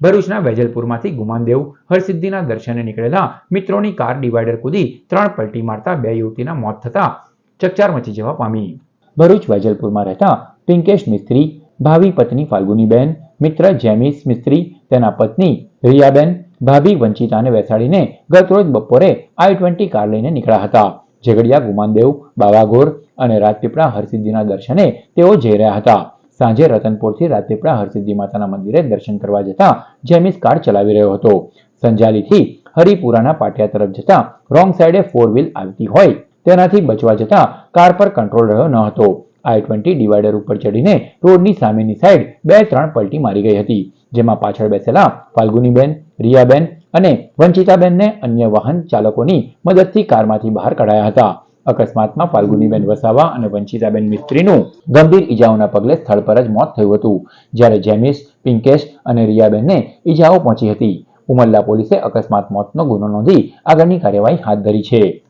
ભરૂચના વેજલપુરમાંથી ગુમાનદેવ, હરસિદ્ધિના દર્શને નીકળેલા મિત્રોની કાર ડિવાઈડર કૂદી ત્રણ પલટી મારતા બે યુવતીના મોત થતા ચકચાર મચી જવા પામી. ભરૂચ વેજલપુરમાં રહેતા પિંકેશ મિસ્ત્રી, ભાવી પત્ની ફાલ્ગુનીબેન, મિત્ર જેમિસ મિસ્ત્રી, તેના પત્ની રિયાબેન, ભાભી વંચિતાને બેસાડીને ગતરોજ બપોરે આઈ ટ્વેન્ટી કાર લઈને નીકળ્યા હતા. ઝઘડિયા ગુમાનદેવ બાવાગોર અને રાજપીપળા હરસિદ્ધિના દર્શને તેઓ જઈ રહ્યા હતા. સાંજે રતનપુરથી રાજપીપળા હરસિદ્ધિ માતાના મંદિરે દર્શન કરવા જતા જેમિસ કાર ચલાવી રહ્યો હતો. સંજાલીથી હરિપુરાના પાટિયા તરફ જતા રોંગ સાઈડે ફોર વ્હીલ આવતી હોય તેનાથી બચવા જતા કાર પર કંટ્રોલ રહ્યો ન હતો. આઈ ટ્વેન્ટી ડિવાઈડર ઉપર ચડીને રોડની સામેની સાઈડ બે ત્રણ પલટી મારી ગઈ હતી, જેમાં પાછળ બેસેલા ફાલ્ગુનીબેન, રિયાબેન અને વંચિતાબેનને અન્ય વાહન ચાલકોની મદદથી કારમાંથી બહાર કઢાયા હતા. અકસ્માતમાં ફાલ્ગુનીબેન વસાવા અને વંચિતાબેન મિસ્ત્રીનું ગંભીર ઇજાઓના પગલે સ્થળ પર જ મોત થયું હતું. જ્યારે જેમિસ, પિંકેશ અને રિયાબેનને ઈજાઓ પહોંચી હતી. ઉમરલા પોલીસે અકસ્માત મોતનો ગુનો નોંધી આગળની કાર્યવાહી હાથ ધરી છે.